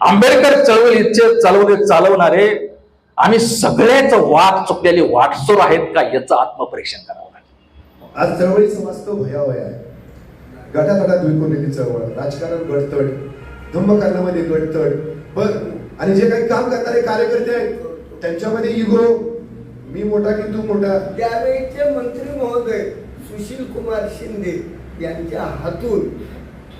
आंबेडकर चळवळीचे चालवले चालवणारे आम्ही सगळेच वाट चुकलेले वाटसोर आहेत का याचं आत्मपरीक्षण करावं लागेल. आज चळवळीचं वास्तव भयावह आहे. गटातटात विखुरलेली चळवळ राजकारण गडतड धम्मकरणामध्ये गडतड. बर आणि जे काही काम करणारे कार्यकर्ते आहेत त्यांच्यामध्ये इगो मी मोठा की तू मोठा? त्यावेळेचे मंत्री महोदय सुशील कुमार शिंदे यांच्या हातून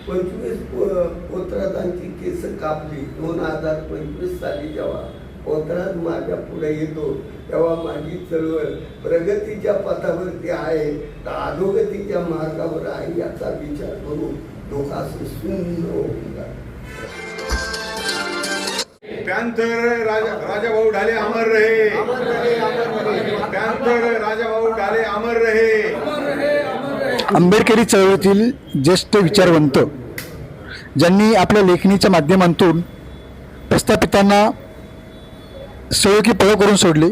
पंचवीस पो- पोतराजांची केस कापली. दोन हजार पंचवीस साली जेव्हा पोतराज माझ्या पुढे येतो तेव्हा माझी चळवळ प्रगतीच्या पथावरती आहे. तर अधोगतीच्या मार्गावर आहे याचा विचार करून डोकासं सुन्न होऊन. पॅन्थर राजा राजाभाऊ ढाले अमर रहे. अमर रहे, अमर रहे. पॅन्थर राजाभाऊ ढाले अमर रहे. आंबेडकरी चळवळीतील ज्येष्ठ विचारवंत ज्यांनी आपल्या लेखणीच्या माध्यमातून प्रस्थापितांना सळोकी पळ करून सोडली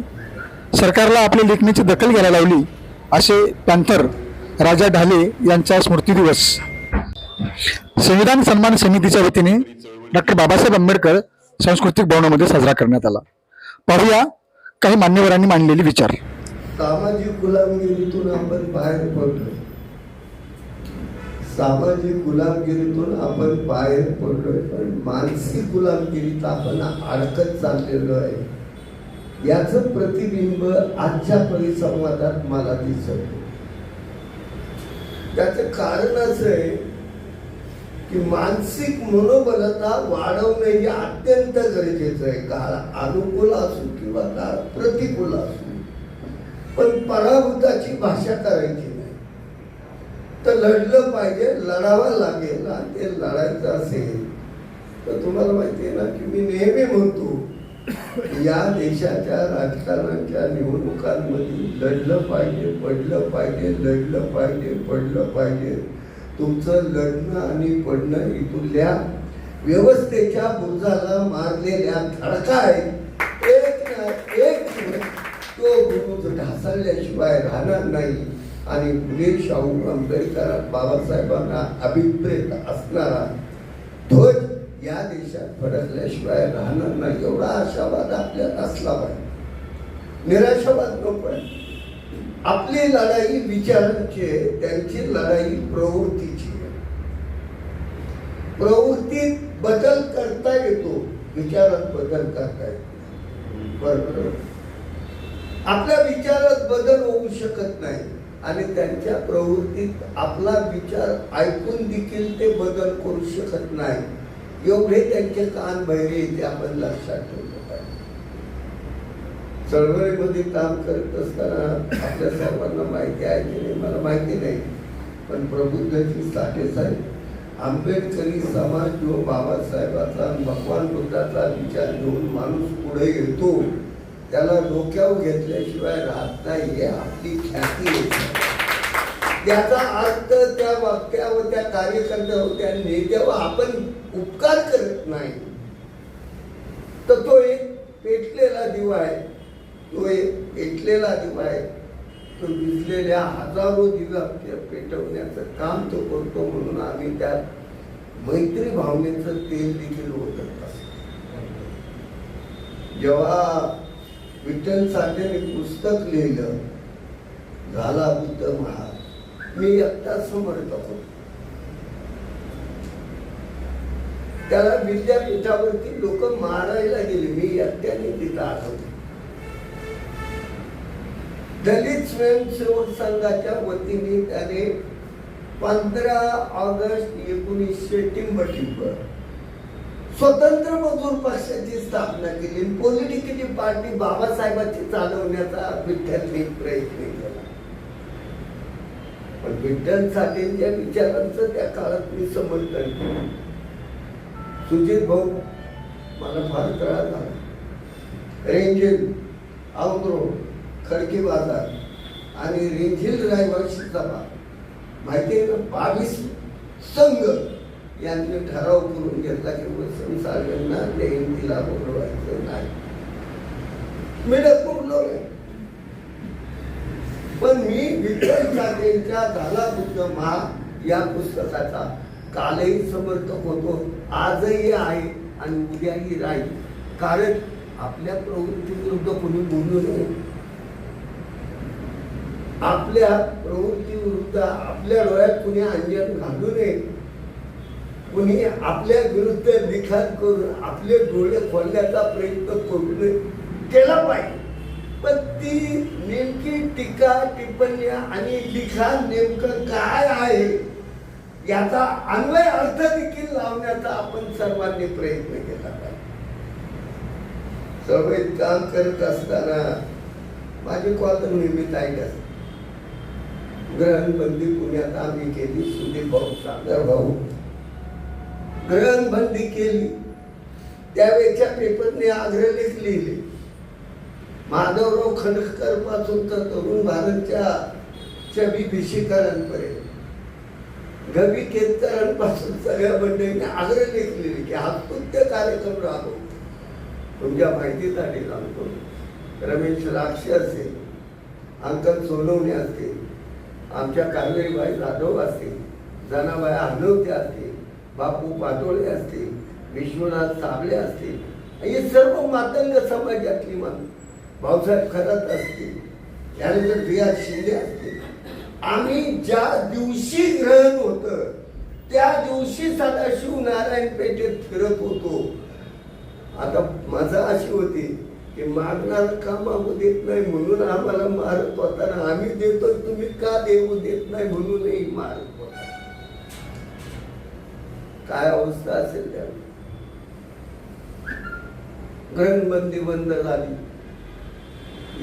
सरकारला आपल्या लेखणीची दखल घ्यायला लावली असे पॅन्थर राजा ढाले यांचा स्मृती दिवस. संविधान सन्मान समितीच्या वतीने डॉक्टर बाबासाहेब आंबेडकर सांस्कृतिक भवनामध्ये साजरा करण्यात आला. पाहूया काही मान्यवरांनी मांडलेले विचार. सामाजिक गुलामगिरीतून आपण बाहेर पडलोय सामाजिक गुलामगिरीतून आपण बाहेर पडलोय पण मानसिक गुलामगिरीत आपण अडकत चाललेलो आहे. याच प्रतिबिंब आजच्या परिसंवादात मला दिसत त्याच कारण असं आहे की मानसिक मनोबलता वाढवणे हे अत्यंत गरजेचं आहे. काळ अनुकूल असू किंवा काळ प्रतिकूल असू. पण पराभूताची भाषा करायची. तर लढलं पाहिजे लढावं लागेल आणि ते लढायचं असेल तर तुम्हाला माहिती आहे ना की मी नेहमी म्हणतो या देशाच्या राजकारणाच्या निवडणुकांमध्ये लढलं पाहिजे पडलं पाहिजे लढलं पाहिजे पडलं पाहिजे. तुमचं लढणं आणि पडणं इथुल्या व्यवस्थेच्या बुरुजाला मारलेल्या धडका आहे. एक ना एक तो बुरुज ढासळल्याशिवाय राहणार नाही. आणि फुले शाहू आंबेडकर बाबासाहेबांना अभिप्रेत असणारा ध्वज या देशात फडकल्याशिवाय राहणार नाही. एवढा आशावाद आपल्यात असला पाहिजे. निराशावाद नको आहे. आपली लढाई विचारांची आहे त्यांची लढाई प्रवृत्तीची आहे. प्रवृत्तीत बदल करता येतो विचारात बदल करता येतो बरोबर? आपल्या विचारात बदल होऊ शकत नाही. आणि त्यांच्या प्रवृत्तीत आपला विचार ऐकून देखील ते बदल करू शकत नाही. एवढे त्यांचे कान बहिरे ते आपण लक्षात ठेवलं पाहिजे. चळवळीमध्ये काम करत असताना आपल्या सर्वांना माहिती आहे की नाही? मला माहिती नाही. पण प्रबुद्धजी साठे आंबेडकरी समाज जो बाबासाहेबाचा भगवान बुद्धाचा विचार घेऊन माणूस पुढे येतो त्याला डोक्यावर घेतल्याशिवाय राहत नाही हे आपली ख्याती त्याचा अर्थ त्या वाक्यावर त्या कार्यकर्त्यावर त्या नेत्यावर आपण उपकार करत नाही. तर तो एक पेटलेला दिवा आहे. तो एक पेटलेला दिवा आहे. तो विजलेल्या हजारो दिव्या पेटवण्याचं काम तो करतो म्हणून आम्ही त्यात मैत्री भावनेचं तेल देखील होत असतो. जेव्हा विठ्ठल साठेने पुस्तक लिहिलं. झाला बुद्ध महाग मी एकटा समर्थ होतो. त्याला विद्यापीठावरती लोक मारायला गेले. मी एकट्याने तिथं आठवतो दलित स्वयंसेवक संघाच्या वतीने त्याने पंधरा ऑगस्ट एकोणीसशे टिंब स्वतंत्र मजूर पक्षाची स्थापना केली. पॉलिटिकली पार्टी बाबासाहेबांची चालवण्याचा विठ्ठलने प्रयत्न केला. पण विठ्ठल साठेंच्या विचारांचं त्या काळात मी समर्थन केलं. सुजित भाऊ मला फार त्रास झाला. रेंजिल औंग्रो खडकी बाजार आणि रेंजिल रायवाशी सभा. माहिती आहे ना बावीस संघ यांनी ठराव करून घेतला की वसंत साहेबांना जयंतीला बोलवायचं नाही. मी डकलो पण मी विठ्ठल साठेंच्या झाला बुद्ध महा या पुस्तकाचा कालही समर्थक होतो. आजही आहे आणि उद्याही राहील. कारण आपल्या प्रवृत्तीविरुद्ध कोणी बोलू नये. आपल्या प्रवृत्तीविरुद्ध आपल्या डोळ्यात कुणी अंजन घालू नये. कुणी आपल्या विरुद्ध लिखाण करून आपले डोळे खोलण्याचा प्रयत्न करू नये केला पाहिजे. पण ती नेमकी टीका टिप्पणी आणि लिखाण नेमकं काय आहे याचा अन्वय अर्थ देखील लावण्याचा आपण सर्वांनी प्रयत्न केला पाहिजे. सभेत काम करत असताना माझे कॉल नेहमीच ऐकत ग्रहणबंदी पुण्यात आम्ही केली सुदीप भाऊ सागर भाऊ. ग्रहणबंदी केली. त्यावेळेच्या पेपरने आग्रलेख लिहिले. माधवराव खंडकरपासून तर तरुण भारतच्या छबी भिशीकरांपर्यंत. गवी केतकरांपासून सगळ्या मंडळींनी आग्रलेख लिहिले की हा कृत्य कार्यक्रम राहतो तुमच्या माहितीसाठी सांगतो. रमेश राक्षे असेल अंकल सोनवणे असतील आमच्या कावेरीबाई जाधव असतील जनाबाई हनवते असतील बापू पाटोळे असतील विश्वनाथ साबळे असतील हे सर्व मातंग समाजातली माणूस. भाऊसाहेब खरात असतील त्यानंतर रिया शिंदे असतील. आम्ही ज्या दिवशी ग्रहण होतं त्या दिवशी सदाशिव नारायण पेठेत फिरत होतो. आता मजा अशी होती की मागणार का मागू देत नाही म्हणून आम्हाला मारत होता आम्ही देतो तुम्ही का देऊ देत नाही म्हणूनही मारत काय अवस्था असेल त्या ग्रहणबंदी बंद झाली.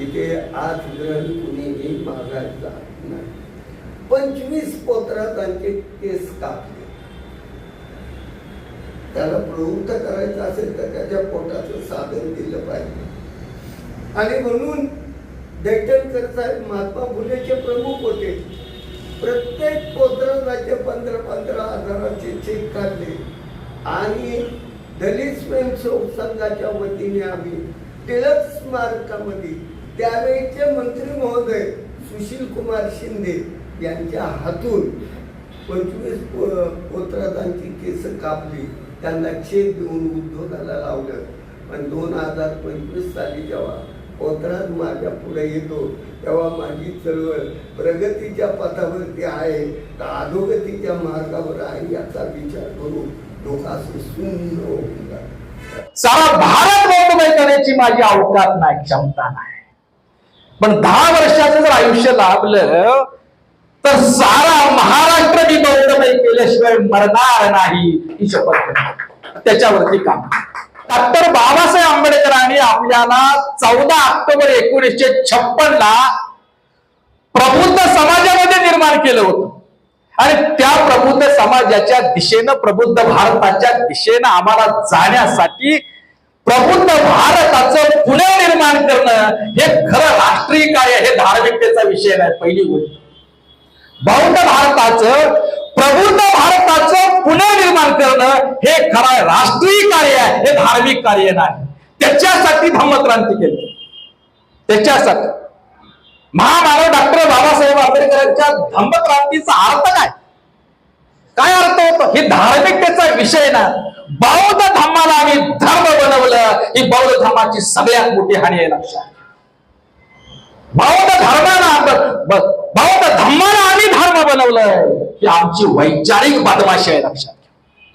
इथे आज ग्रहण कुणीही मागायचा नाही. पंचवीस पोत्रातांचे केस कापले. त्याला प्रवृत्त करायचं असेल तर त्याच्या पोटाचं साधन दिलं पाहिजे. आणि म्हणून दैटणकर साहेब महात्मा फुलेचे प्रमुख होते. प्रत्येक पोत्राचे पंधरा पंधरा हजाराचे चेक काढले. आणि दलित स्वयंसेवक संघाच्या वतीने आम्ही टिळक स्मारकामध्ये त्यावेळेचे मंत्री महोदय सुशील कुमार शिंदे यांच्या हातून पंचवीस पो- केस कापली. त्यांना छेद देऊन उद्योगाला लावलं. पण दोन हजार पंचवीस साली जेव्हा पोत्रात माझ्या पुढे येतो. तेव्हा माझी चळवळ प्रगतीच्या पथावरती आहे. का अधोगतीच्या मार्गावर आहे याचा विचार करून डोकासं सुंदर होऊन सारा भारत बौद्धमय करण्याची माझी अवकात नाही क्षमता नाही. पण दहा वर्षाचं जर आयुष्य लाभलं तर सारा महाराष्ट्र मी बौद्धमय केल्याशिवाय मरणार नाही ही शपथ त्याच्यावरती काम डॉक्टर बाबासाहेब आंबेडकरांनी आपल्याला चौदा ऑक्टोबर एकोणीसशे छप्पन ला प्रबुद्ध समाजामध्ये निर्माण केलं होतं. आणि त्या प्रबुद्ध समाजाच्या दिशेनं प्रबुद्ध भारताच्या दिशेनं आम्हाला जाण्यासाठी प्रबुद्ध भारताचं पुणे निर्माण करणं हे खरं राष्ट्रीय कार्य हे धार्मिकतेचा विषय नाही पहिली गोष्ट. बौद्ध भारताचं प्रबुद्ध भारताचं पुनर्निर्माण करणं हे खरं राष्ट्रीय कार्य आहे. हे धार्मिक कार्य नाही. त्याच्यासाठी धम्मक्रांती केली. त्याच्यासाठी. महामानव डॉक्टर बाबासाहेब आंबेडकरांच्या धम्मक्रांतीचा अर्थ काय? काय अर्थ होतो? हे धार्मिकतेचा विषय ना बौद्ध धर्माला आम्ही धर्म बनवलं. ही बौद्ध धर्माची सगळ्यात मोठी हानी आहे. लक्षात बौद्ध धर्माला बौद्ध धर्माला बनवलंय ही आमची वैचारिक बदमाशी आहे लक्षात घ्या.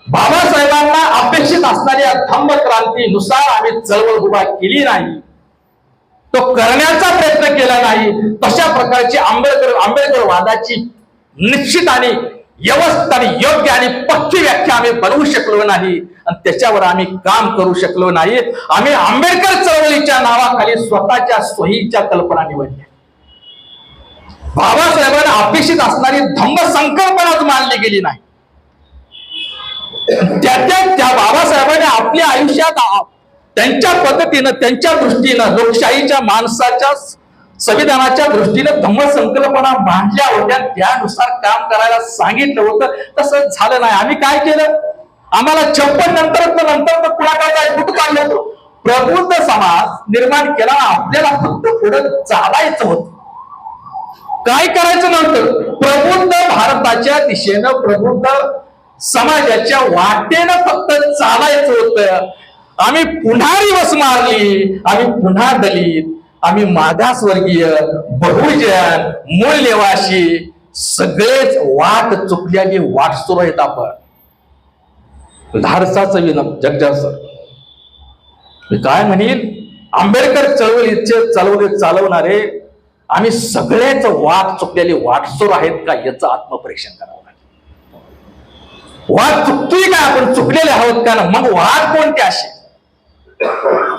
बाबासाहेबांना अपेक्षित असणाऱ्या धम्म क्रांतीनुसार आम्ही चळवळ उभा केली नाही. तो करण्याचा प्रयत्न केला नाही. तशा प्रकारची आंबेडकर आंबेडकर वादाची निश्चित आणि व्यवस्थित आणि योग्य आणि पक्की व्याख्या आम्ही बनवू शकलो नाही आणि त्याच्यावर आम्ही काम करू शकलो नाही. आम्ही आंबेडकर चळवळीच्या नावाखाली स्वतःच्या सोयीच्या कल्पना निवडल्या. बाबासाहेबांना अपेक्षित असणारी धम्म संकल्पनाच मानली गेली नाही. त्या त्या त्या बाबासाहेबांनी आपल्या आयुष्यात त्यांच्या पद्धतीनं त्यांच्या दृष्टीनं लोकशाहीच्या माणसाच्या संविधानाच्या दृष्टीनं धम्मसंकल्पना मांडल्या होत्या. त्यानुसार काम करायला सांगितलं होतं. तसं झालं नाही. आम्ही काय केलं? आम्हाला छप्पन नंतर नंतर तर पुढाकार काय? कुठं काढलं प्रबुद्ध समाज निर्माण केला आपल्याला फक्त पुढे चालायचं होतं. काय करायचं नव्हतं? प्रबुद्ध भारताच्या दिशेनं प्रबुद्ध समाजाच्या वाटेनं फक्त चालायचं होतं. आम्ही पुन्हा दिवस मारली आम्ही पुन्हा दलित आम्ही मागासवर्गीय बहुजन मूळ निवासी सगळेच वाट चुकल्याची वाट सुरू आहेत आपण. धाडसाचं विनम जगजा सर मी काय म्हणेल आंबेडकर चळवळीचे चळवळी चालवणारे आम्ही सगळेच वाट चुकलेले वाटसोर आहेत का याचं आत्मपरीक्षण करावं लागेल. वाट चुकतोय का? आपण चुकलेले आहोत का? ना मग वाट कोणती अशी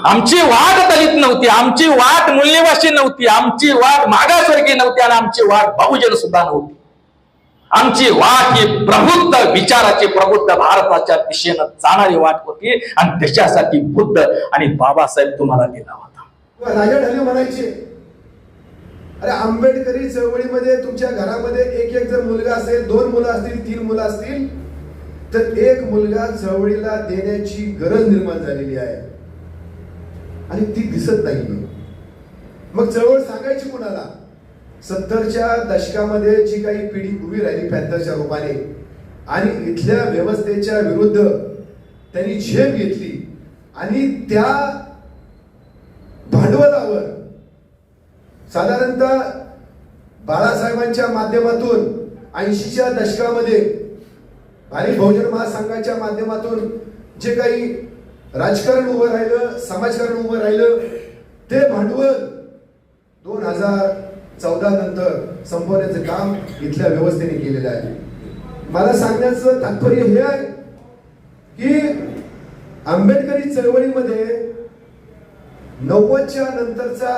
आमची वाट दलित नव्हती आमची वाट मूल्यवाशी नव्हती आमची वाट मागासवर्गीय नव्हती आणि आमची वाट बहुजन सुद्धा नव्हती. आमची वाट ही प्रबुद्ध विचाराची प्रबुद्ध भारताच्या दिशेनं जाणारी वाट होती आणि त्याच्यासाठी बुद्ध आणि बाबासाहेब तुम्हाला दिला होता. राजा म्हणायचे अरे आंबेडकरी चळवळीमध्ये तुमच्या घरामध्ये एक एक जर मुलगा असेल दोन मुलं असतील तीन मुलं असतील तर एक मुलगा चळवळीला देण्याची गरज निर्माण झालेली आहे. आणि ती दिसत नाही. मग चळवळ सांगायची कुणाला? सत्तरच्या दशकामध्ये जी काही पिढी उभी राहिली पॅन्थरच्या रूपाने आणि इथल्या व्यवस्थेच्या विरुद्ध त्यांनी झेप घेतली आणि त्या भांडवलावर साधारणतः बाळासाहेबांच्या माध्यमातून ऐंशीच्या दशकामध्ये भारिक बहुजन महासंघाच्या माध्यमातून जे काही राजकारण उभं राहिलं समाजकारण उभं राहिलं ते भांडवल दोन हजार चौदा नंतर संपवण्याचं काम इथल्या व्यवस्थेने केलेलं आहे. मला सांगण्याचं तात्पर्य हे आहे की आंबेडकरी चळवळीमध्ये नव्वदच्या नंतरचा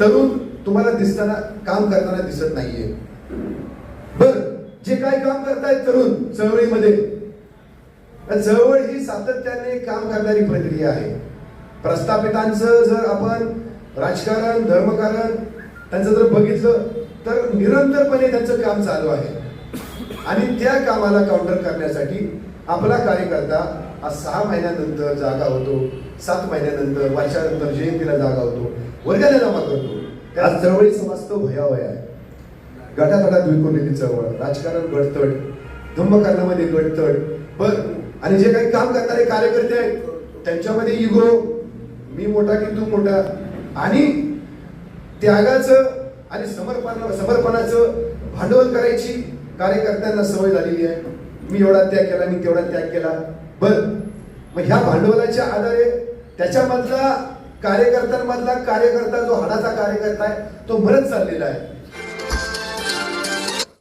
तरुण तुम्हाला दिसताना काम करताना दिसत नाहीये. बर जे काय काम करतायत तरुण चळवळीमध्ये चळवळ ही सातत्याने काम करणारी प्रक्रिया आहे. प्रस्थापितांचं जर आपण राजकारण धर्मकारण त्यांचं जर बघितलं तर निरंतरपणे त्यांचं काम चालू आहे. आणि त्या कामाला काउंटर करण्यासाठी आपला कार्यकर्ता सहा महिन्यानंतर जागा होतो सात महिन्यानंतर वर्षानंतर जयंतीला जागा होतो. वर्गाला जमा करतो त्या चळवळीचं वास्तव भयावह आहे. गटातटात विखुरलेली चळवळ राजकारण गडतड धम्मकारणामध्ये गडतड. पण आणि जे काही काम करणारे कार्यकर्ते आहेत त्यांच्यामध्ये इगो मी मोठा की तू मोठा. आणि त्यागाचं आणि समर्पण समर्पणाचं भांडवल करायची कार्यकर्त्यांना सवय झालेली आहे. मी एवढा त्याग केला मी तेवढा त्याग केला. बर. मग ह्या भांडवलाच्या आधारे त्याच्यामधला कार्यकर्त्यांमधला कार्यकर्ता जो हाडाचा कार्यकर्ता आहे तो मरत चाललेला आहे.